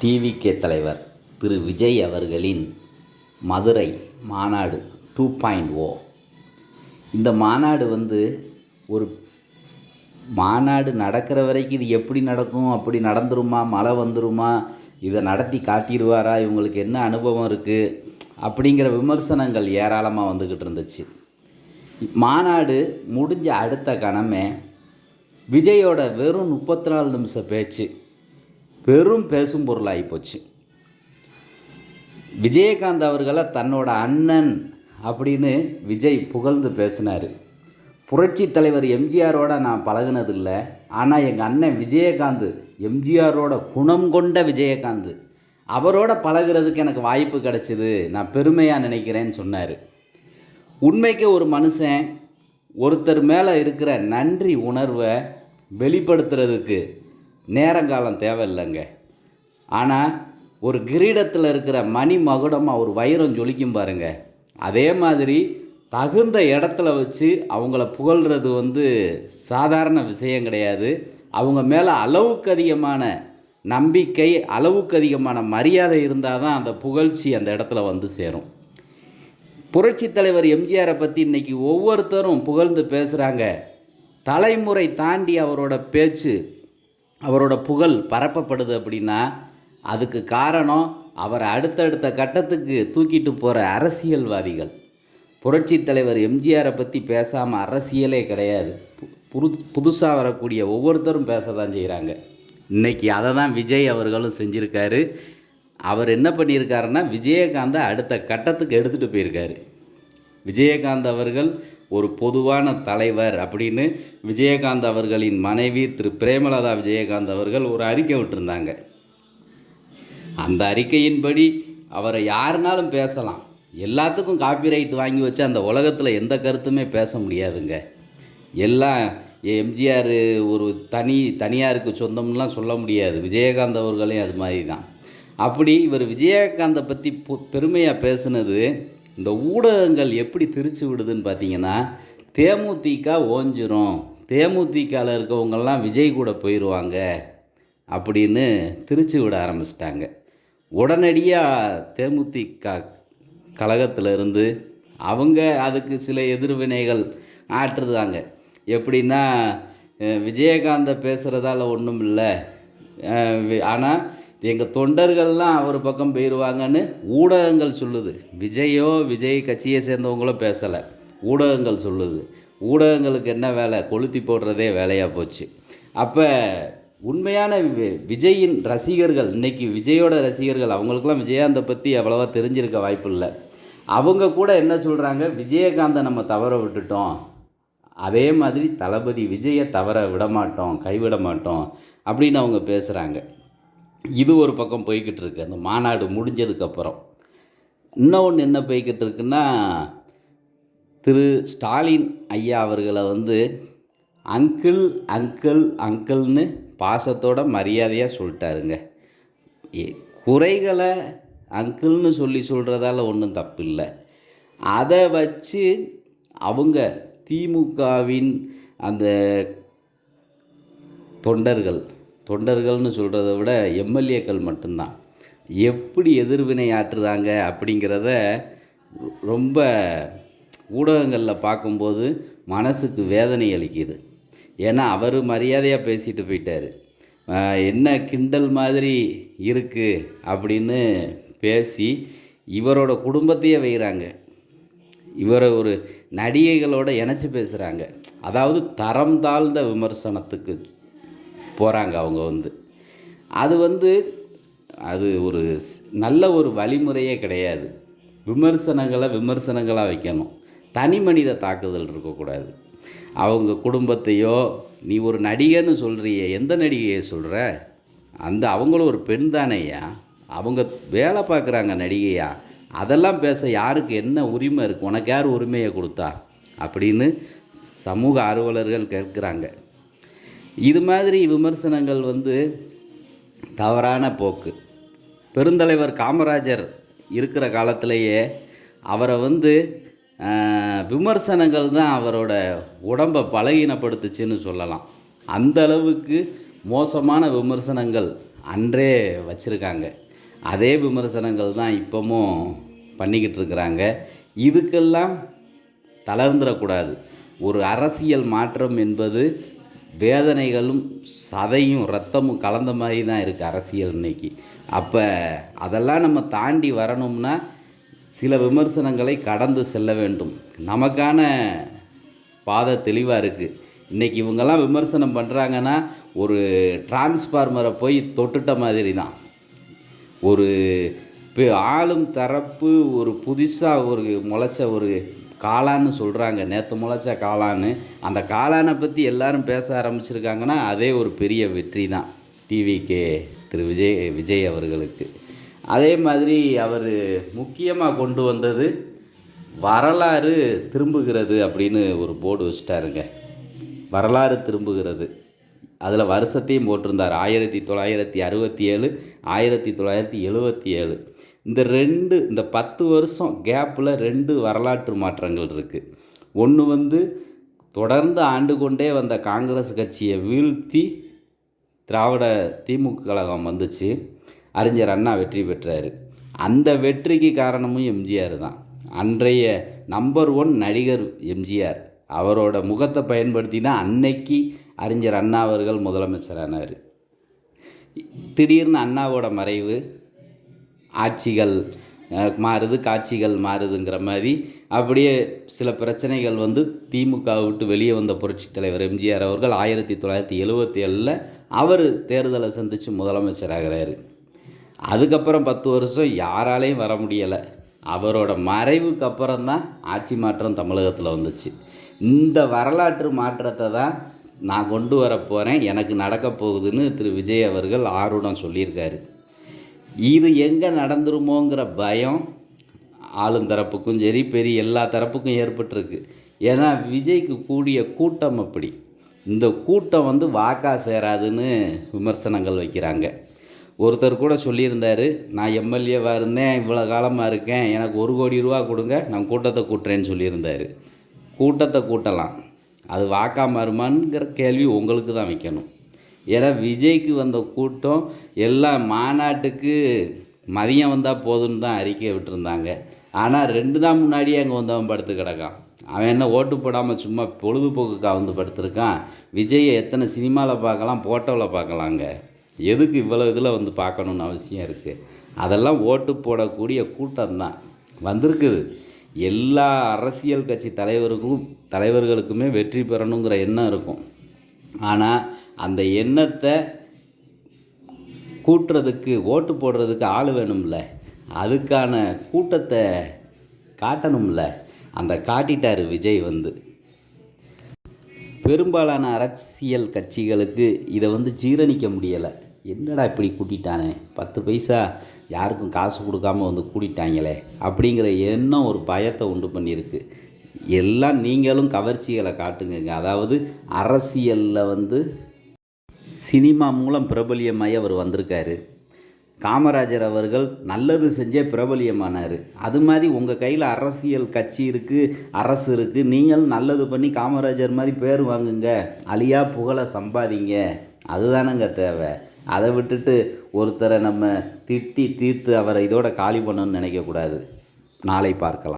TVK தலைவர் திரு விஜய் அவர்களின் மதுரை மாநாடு டூ பாயிண்ட் ஓ இந்த மாநாடு வந்து ஒரு மாநாடு நடக்கிற வரைக்கும் இது எப்படி நடக்கும் அப்படி நடந்துருமா மழை வந்துருமா இதை நடத்தி காட்டிடுவாரா இவங்களுக்கு என்ன அனுபவம் இருக்குது அப்படிங்கிற விமர்சனங்கள் ஏராளமாக வந்துக்கிட்டு இருந்துச்சு. மாநாடு முடிஞ்ச அடுத்த கணமே விஜயோட வெறும் முப்பத்தி நாலு நிமிஷம் பேச்சு. பெரும் பேசும் பொருளாகி போச்சு. விஜயகாந்த் அவர்களை தன்னோட அண்ணன் அப்படின்னு விஜய் புகழ்ந்து பேசினார். புரட்சி தலைவர் எம்ஜிஆரோட நான் பழகினதில்லை. ஆனால் எங்கள் அண்ணன் விஜயகாந்த் எம்ஜிஆரோட குணம் கொண்ட விஜயகாந்த். அவரோட பழகுறதுக்கு எனக்கு வாய்ப்பு கிடச்சிது. நான் பெருமையாக நினைக்கிறேன்னு சொன்னார். உண்மைக்கு ஒரு மனுஷன் ஒருத்தர் மேலே இருக்கிற நன்றி உணர்வை வெளிப்படுத்துறதுக்கு நேரங்காலம் தேவையில்லைங்க. ஆனால் ஒரு கிரீடத்தில் இருக்கிற மணி மகுடமாக ஒரு வைரம் ஜொலிக்கும் பாருங்க. அதே மாதிரி தகுந்த இடத்துல வச்சு அவங்கள புகழ்கிறது வந்து சாதாரண விஷயம் கிடையாது. அவங்க மேலே அளவுக்கு அதிகமான நம்பிக்கை அளவுக்கு அதிகமான மரியாதை இருந்தால் தான் அந்த புகழ்ச்சி அந்த இடத்துல வந்து சேரும். புரட்சி தலைவர் எம்ஜிஆரை பற்றி இன்றைக்கி ஒவ்வொருத்தரும் புகழ்ந்து பேசுகிறாங்க தலைமுறை தாண்டி அவரோட பேச்சு அவரோட புகழ் பரப்பப்படுது அப்படின்னா அதுக்கு காரணம் அவரை அடுத்தடுத்த கட்டத்துக்கு தூக்கிட்டு போகிற அரசியல்வாதிகள். புரட்சி தலைவர் எம்ஜிஆரை பற்றி பேசாமல் அரசியலே கிடையாது. புது புதுசாக வரக்கூடிய ஒவ்வொருத்தரும் பேச தான் செய்கிறாங்க இன்னைக்கு அதை தான் விஜய் அவர்களும் செஞ்சுருக்காரு. அவர் என்ன பண்ணியிருக்காருன்னா விஜயகாந்தை அடுத்த கட்டத்துக்கு எடுத்துகிட்டு போயிருக்காரு. விஜயகாந்த் அவர்கள் ஒரு பொதுவான தலைவர் அப்படின்னு விஜயகாந்த் அவர்களின் மனைவி திரு பிரேமலதா விஜயகாந்த் அவர்கள் ஒரு அறிக்கை விட்டிருந்தாங்க. அந்த அறிக்கையின்படி அவரை யாருனாலும் பேசலாம். எல்லாத்துக்கும் காப்பிரைட் வாங்கி வச்சு அந்த உலகத்தில் எந்த கருத்துமே பேச முடியாதுங்க. எல்லாம் எம்ஜிஆர் ஒரு தனி தனியாருக்கு சொந்தம்லாம் சொல்ல முடியாது. விஜயகாந்த் அவர்களையும் அது மாதிரி தான் அப்படி இவர் விஜயகாந்தை பற்றி பெருமையாக பேசுனது இந்த ஊடகங்கள் எப்படி திரிச்சு விடுதுன்னு பார்த்தீங்கன்னா தேமுதிக ஓஞ்சிரும். தேமுதிகவில் இருக்கவங்கெல்லாம் விஜய் கூட போயிடுவாங்க அப்படின்னு திரிச்சு விட ஆரம்பிச்சிட்டாங்க. உடனடியாக தேமுதிக கழகத்தில் இருந்து அவங்க அதுக்கு சில எதிர்வினைகள் ஆற்றுதாங்க. எப்படின்னா விஜயகாந்தை பேசுகிறதால ஒன்றும் இல்லை ஆனால் எங்கள் தொண்டர்கள்லாம் அவர் பக்கம் போயிடுவாங்கன்னு ஊடகங்கள் சொல்லுது. விஜயோ விஜய் கட்சியை சேர்ந்தவங்களோ பேசலை. ஊடகங்கள் சொல்லுது. ஊடகங்களுக்கு என்ன வேலை? கொளுத்தி போடுறதே வேலையாக போச்சு. அப்போ உண்மையான வி- விஜயின் ரசிகர்கள் இன்னைக்கு விஜயோட ரசிகர்கள் அவங்களுக்குலாம் விஜயகாந்தை பற்றி அவ்வளோவா தெரிஞ்சிருக்க வாய்ப்பு இல்லை அவங்க கூட என்ன சொல்கிறாங்க விஜயகாந்தை நம்ம தவற விட்டுட்டோம். அதே மாதிரி தளபதி விஜயை தவற விட மாட்டோம் கைவிட மாட்டோம் அப்படின்னு அவங்க பேசுகிறாங்க இது ஒரு பக்கம் போய்கிட்டு இருக்கு அந்த மாநாடு முடிஞ்சதுக்கப்புறம். இன்னொன்று என்ன போய்கிட்டு இருக்குன்னா திரு ஸ்டாலின் ஐயா அவர்களை வந்து அங்கிள் அங்கிள் அங்கிள்னு பாசத்தோட மரியாதையாக சொல்லிட்டாருங்க. ஏ- குறைகளை அங்கிள்னு சொல்லி சொல்கிறதால ஒன்றும் தப்பு இல்லை அதை வச்சு அவங்க திமுகவின் அந்த தொண்டர்கள் தொண்டர்கள்னு சொல்கிறத விட எம்எல்ஏக்கள் மட்டும்தான். எப்படி எதிர்வினை ஆற்றுறாங்க அப்படிங்கிறத ரொம்ப ஊடகங்களில் பார்க்கும்போது மனசுக்கு வேதனை அளிக்குது. ஏன்னா அவர் மரியாதையாக பேசிட்டு போயிட்டார். என்ன கிண்டல் மாதிரி இருக்குது அப்படின்னு பேசி இவரோட குடும்பத்தையே வைகிறாங்க இவரை ஒரு நடிகைகளோட இணைச்சி பேசுகிறாங்க அதாவது தரம் தாழ்ந்த விமர்சனத்துக்கு போகிறாங்க அவங்க வந்து. அது வந்து அது ஒரு நல்ல ஒரு வழிமுறையே கிடையாது. விமர்சனங்களை விமர்சனங்களாக வைக்கணும். தனி மனித தாக்குதல் இருக்கக்கூடாது. அவங்க குடும்பத்தையோ நீ ஒரு நடிகைன்னு சொல்கிறியே எந்த நடிகையை சொல்கிற அந்த அவங்களும் ஒரு பெண் தானேயா? அவங்க வேலை பார்க்குறாங்க நடிகையா? அதெல்லாம் பேச யாருக்கு என்ன உரிமை இருக்குது உனக்கு யார் உரிமையை கொடுத்தா? அப்படின்னு சமூக ஆர்வலர்கள் கேட்குறாங்க. இது மாதிரி விமர்சனங்கள் வந்து தவறான போக்கு. பெருந்தலைவர் காமராஜர் இருக்கிற காலத்திலேயே அவரை வந்து விமர்சனங்கள் தான் அவரோட உடம்பை பலகீனப்படுத்துச்சுன்னு சொல்லலாம். அந்த அளவுக்கு மோசமான விமர்சனங்கள் அன்றே வச்சுருக்காங்க. அதே விமர்சனங்கள் தான் இப்போவும் பண்ணிக்கிட்டு இருக்கிறாங்க. இதுக்கெல்லாம் தளர்ந்துடக்கூடாது. ஒரு அரசியல் மாற்றம் என்பது வேதனைகளும் சதையும் ரத்தமும் கலந்த மாதிரி தான் இருக்குது அரசியல் இன்னைக்கு. அப்போ அதெல்லாம் நம்ம தாண்டி வரணும்னா சில விமர்சனங்களை கடந்து செல்ல வேண்டும். நமக்கான பாதை தெளிவாக இருக்குது இன்றைக்கி இவங்கெல்லாம் விமர்சனம் பண்ணுறாங்கன்னா ஒரு டிரான்ஸ்ஃபார்மரை போய் தொட்டுட்ட மாதிரி தான். ஒரு இப்போ ஆளும் தரப்பு ஒரு புதுசாக ஒரு முளைச்ச ஒரு காளான்னு சொல்கிறாங்க நேற்று முளைச்ச காளான்னு. அந்த காளானை பற்றி எல்லாரும் பேச ஆரம்பிச்சிருக்காங்கன்னா அதே ஒரு பெரிய வெற்றி தான். டிவிகே திரு விஜய் விஜய் அவர்களுக்கு. அதே மாதிரி அவர் முக்கியமாக கொண்டு வந்தது வரலாறு திரும்புகிறது அப்படின்னு ஒரு போர்டு வச்சுட்டாருங்க. வரலாறு திரும்புகிறது. அதில் வருஷத்தையும் போட்டிருந்தார். ஆயிரத்தி தொள்ளாயிரத்தி அறுபத்தி ஏழு ஆயிரத்தி தொள்ளாயிரத்தி எழுபத்தி ஏழு. இந்த ரெண்டு இந்த பத்து வருஷம் கேப்பில் ரெண்டு வரலாற்று மாற்றங்கள் இருக்குது ஒன்று வந்து தொடர்ந்து ஆண்டு கொண்டே வந்த காங்கிரஸ் கட்சியை வீழ்த்தி திராவிட திமுக கழகம் வந்துச்சு. அறிஞர் அண்ணா வெற்றி பெற்றார். அந்த வெற்றிக்கு காரணமும் எம்ஜிஆர் தான். அன்றைய நம்பர் ஒன் நடிகர் எம்ஜிஆர். அவரோட முகத்தை பயன்படுத்தி தான் அன்னைக்கு அறிஞர் அண்ணா அவர்கள் முதலமைச்சரானார். திடீர்னு அண்ணாவோட மறைவு ஆட்சிகள் மாறுது காட்சிகள் மாறுதுங்கிற மாதிரி. அப்படியே சில பிரச்சனைகள் வந்து திமுக விட்டு வெளியே வந்த புரட்சித் தலைவர் எம்ஜிஆர் அவர்கள் ஆயிரத்தி தொள்ளாயிரத்தி எழுபத்தி ஏழில் அவர் தேர்தலை சந்தித்து முதலமைச்சராகிறாரு. அதுக்கப்புறம் பத்து வருஷம் யாராலையும் வர முடியலை. அவரோட மறைவுக்கு அப்புறம் தான் ஆட்சி மாற்றம் தமிழகத்தில் வந்துச்சு. இந்த வரலாற்று மாற்றத்தை தான் நான் கொண்டு வர போகிறேன் எனக்கு நடக்க போகுதுன்னு திரு. விஜய் அவர்கள் ஆர்வம் சொல்லியிருக்காரு. இது எங்கே நடந்துருமோங்கிற பயம் ஆளுந்தரப்புக்கும் சரி பெரிய எல்லா தரப்புக்கும் ஏற்பட்டிருக்கு. ஏன்னா விஜய்க்கு கூடிய கூட்டம் அப்படி. இந்த கூட்டம் வந்து வாக்கா சேராதுன்னு விமர்சனங்கள் வைக்கிறாங்க. ஒருத்தர் கூட சொல்லியிருந்தார் நான் எம்எல்ஏவாக இருந்தேன் இவ்வளோ காலமாக இருக்கேன் எனக்கு ஒரு கோடி ரூபா கொடுங்க நான் கூட்டத்தை கூட்டுறேன்னு சொல்லியிருந்தார். கூட்டத்தை கூட்டலாம். அது வாக்கா மாறுமாங்கிற கேள்வி உங்களுக்கு தான் வைக்கணும். ஏன்னா விஜய்க்கு வந்த கூட்டம் எல்லாம் மாநாட்டுக்கு மதியம் வந்தால் போதும்னு தான் அறிக்கை விட்டுருந்தாங்க. ஆனால் ரெண்டு நாள் முன்னாடியே அங்கே வந்தவன் படுத்து கிடக்கான். அவன் என்ன ஓட்டு போடாமல் சும்மா பொழுதுபோக்குக்காக வந்து படுத்திருக்கான். விஜயை எத்தனை சினிமாவில் பார்க்கலாம் ஃபோட்டோவில் பார்க்கலாங்க. எதுக்கு இவ்வளோ இதில் வந்து பார்க்கணுன்னு அவசியம் இருக்குது அதெல்லாம் ஓட்டு போடக்கூடிய கூட்டம் தான். வந்திருக்குது. எல்லா அரசியல் கட்சி தலைவருக்கும் தலைவர்களுக்குமே வெற்றி பெறணுங்கிற எண்ணம் இருக்கும். ஆனால் அந்த எண்ணத்தை கூட்டுறதுக்கு ஓட்டு போடுறதுக்கு ஆள் வேணும்ல. அதுக்கான கூட்டத்தை காட்டணும்ல. அந்த காட்டிட்டார் விஜய் வந்து. பெரும்பாலான அரசியல் கட்சிகளுக்கு இதை வந்து ஜீரணிக்க முடியலை. என்னடா இப்படி கூட்டிட்டானே? பத்து பைசா யாருக்கும் காசு கொடுக்காம வந்து கூட்டிட்டாங்களே? அப்படிங்கிற எண்ணம் ஒரு பயத்தை உண்டு பண்ணியிருக்கு. எல்லாம் நீங்களும் கவர்ச்சிகளை காட்டுங்க அதாவது அரசியலில் வந்து சினிமா மூலம் பிரபலியமாகி அவர் வந்திருக்காரு. காமராஜர் அவர்கள் நல்லது செஞ்சே பிரபலியமானார். அது மாதிரி உங்கள் கையில் அரசியல் கட்சி இருக்குது அரசு இருக்குது நீங்களும் நல்லது பண்ணி காமராஜர் மாதிரி பேர் வாங்குங்க. அழியா புகழை சம்பாதிங்க. அதுதானங்க தேவை. அதை விட்டுட்டு ஒருத்தரை நம்ம திட்டி தீர்த்து அவரை இதோட காலி பண்ணணும்னு நினைக்கக்கூடாது. நாளை பார்க்கலாம்.